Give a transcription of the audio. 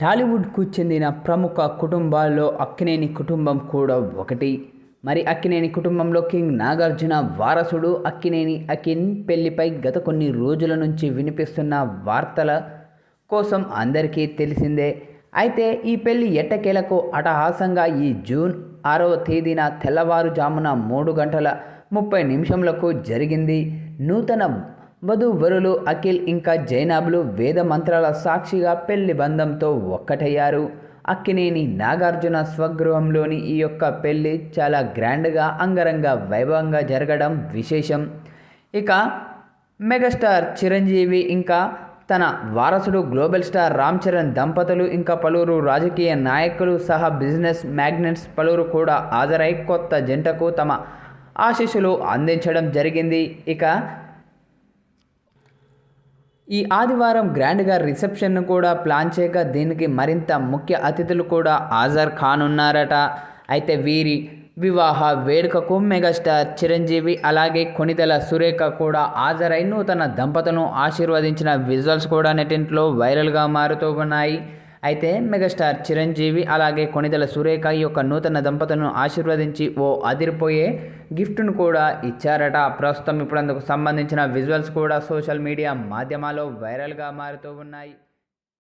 టాలీవుడ్కు చెందిన ప్రముఖ కుటుంబాల్లో అక్కినేని కుటుంబం కూడా ఒకటి. మరి అక్కినేని కుటుంబంలో కింగ్ నాగార్జున వారసుడు అక్కినేని అకిన్ పెళ్ళిపై గత కొన్ని రోజుల నుంచి వినిపిస్తున్న వార్తల కోసం అందరికీ తెలిసిందే. అయితే ఈ పెళ్ళి ఎట్టకేలకు అటహాసంగా ఈ జూన్ ఆరవ తేదీన తెల్లవారుజామున మూడు గంటల ముప్పై నిమిషంలకు జరిగింది. నూతన వధూవరులు అఖిల్ ఇంకా జైనాబులు వేద మంత్రాల సాక్షిగా పెళ్ళి బంధంతో ఒక్కటయ్యారు. అక్కినేని నాగార్జున స్వగృహంలోని ఈ యొక్క పెళ్ళి చాలా గ్రాండ్గా అంగరంగ వైభవంగా జరగడం విశేషం. ఇక మెగాస్టార్ చిరంజీవి ఇంకా తన వారసుడు గ్లోబల్ స్టార్ రామ్ చరణ్ దంపతులు ఇంకా పలువురు రాజకీయ నాయకులు సహా బిజినెస్ మ్యాగ్నెట్స్ పలువురు కూడా హాజరై కొత్త జంటకు తమ ఆశీస్సులు అందించడం జరిగింది. ఇక ఈ ఆదివారం గ్రాండ్గా రిసెప్షన్ను కూడా ప్లాన్ చేయగా దీనికి మరింత ముఖ్య అతిథులు కూడా ఆజర్ ఖాన్ ఉన్నారట అయితే వీరి వివాహ వేడుకకు మెగాస్టార్ చిరంజీవి అలాగే కొనితెల సురేఖ కూడా హాజరై నూతన దంపతులను ఆశీర్వదించిన విజువల్స్ కూడా నెటింట్లో వైరల్గా మారుతూ ఉన్నాయి. అయితే మెగాస్టార్ చిరంజీవి అలాగే కొనితెల సురేఖ ఈ యొక్క నూతన దంపతులను ఆశీర్వదించి ఓ అదిరిపోయే గిఫ్ట్ను కూడా ఇచ్చారట. ప్రస్తుతం ఇప్పుడు అందుకు సంబంధించిన విజువల్స్ కూడా సోషల్ మీడియా మాధ్యమాల్లో వైరల్గా మారుతూ ఉన్నాయి.